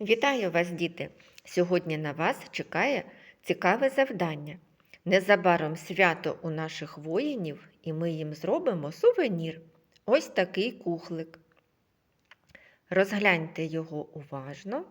Вітаю вас, діти! Сьогодні на вас чекає цікаве завдання. Незабаром свято у наших воїнів, і ми їм зробимо сувенір. Ось такий кухлик. Розгляньте його уважно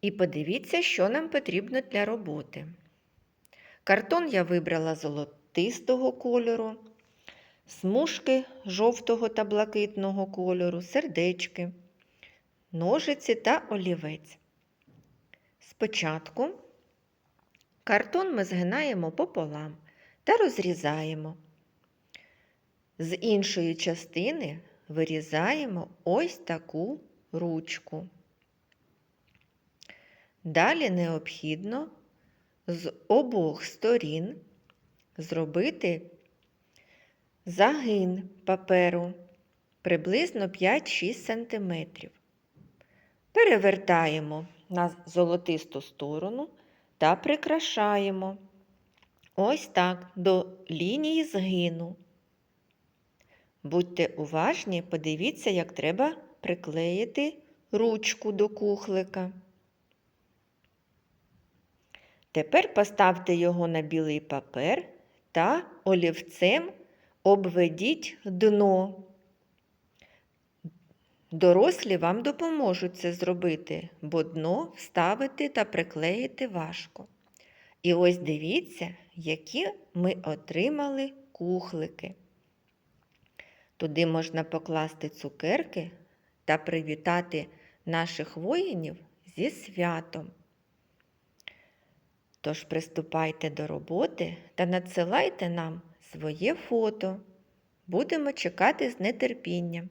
і подивіться, що нам потрібно для роботи. Картон я вибрала золотистого кольору, смужки жовтого та блакитного кольору, сердечки ножиці та олівець. Спочатку картон ми згинаємо пополам та розрізаємо. З іншої частини вирізаємо ось таку ручку. Далі необхідно з обох сторін зробити загин паперу приблизно 5-6 см. Перевертаємо на золотисту сторону та прикрашаємо ось так до лінії згину. Будьте уважні, подивіться, як треба приклеїти ручку до кухлика. Тепер поставте його на білий папер та олівцем обведіть дно. Дорослі вам допоможуть це зробити, бо дно вставити та приклеїти важко. І ось дивіться, які ми отримали кухлики. Туди можна покласти цукерки та привітати наших воїнів зі святом. Тож приступайте до роботи та надсилайте нам своє фото. Будемо чекати з нетерпінням.